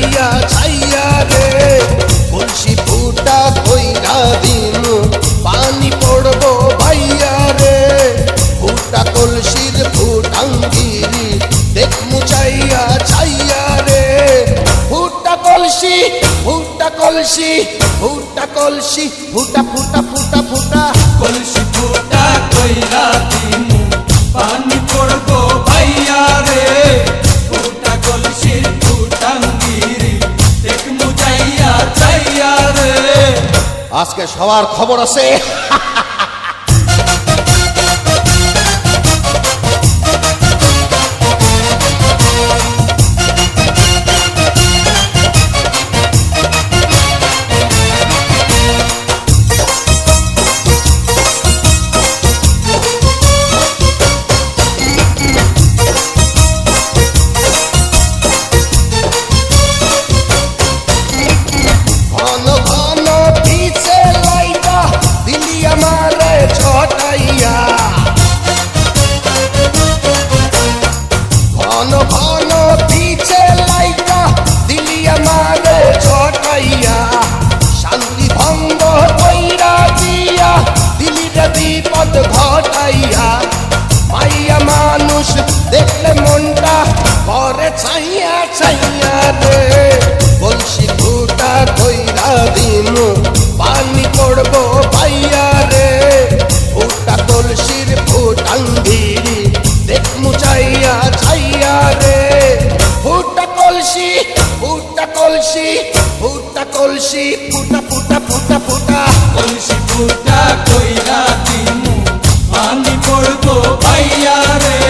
মুচাইয়া ছাইয়া রে। কলসি ফুটা কইরা দিমু পানি পড়ব ভাইয়া রে। ফুটা কলসির ফুটাঙ্গিরি দেখ মুচাইয়া ছাইয়া রে। ফুটা কলসি ফুটা কলসি ফুটা কলসি, ফুটা ফুটা ফুটা ফুটা। কলসি ফুটা কইরা আজকে সবার খবর আছে। করে ছাইয়া ছাইয়া রে বলছি ফুটা কইরা দিমু, পানি পড়ব পাইয়া রে। ফুটা কলসির ফুটাঙ্গিরি দেখ মুচাইয়া ছাইয়া রে। ফুটা কলসি ফুটা কলসি ফুটা কলসি, ফুটা ফুটা ফুটা ফুটা। কলসি ফুটা কইরা দিমু, পানি পড়ব ভাইয়া রে।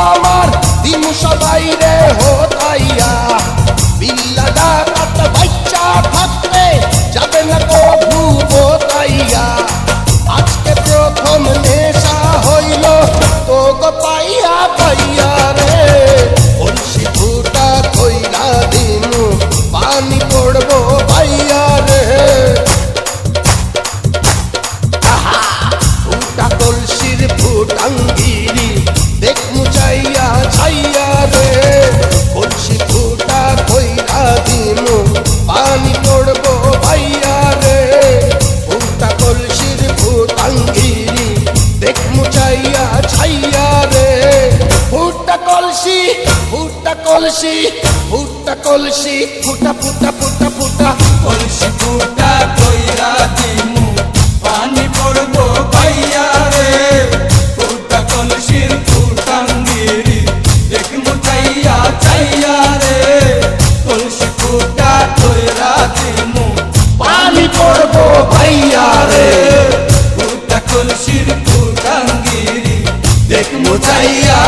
আমার দিন সবাই রে হোতাইয়া বিল্লা ডাকাত বাচ্চা থাকলে যাবে না কভু বোতাইয়া আজকে প্রথম নেশা হইল তো গো পাইয়া পাইয়া রে। কলসি ফুটা কইরা দিমু, পানি পড়ব পাইয়া রে। ফুটা কলসির ফুটাঙ্গিরি কলসি ফুটা কলসি, ফুটা ফুটা ফুটা ফুটা। কলসি ফুটা কইরা দিমু, পানি পড়ব পাইয়া রে। ফুটা কলসি ফুটান দিরি দেখ মুচাইয়া চাইয়া রে। কলসি ফুটা কইরা দিমু, পানি পড়ব পাইয়া রে। ফুটা কলসি ফুটান দিরি দেখ মুচাইয়া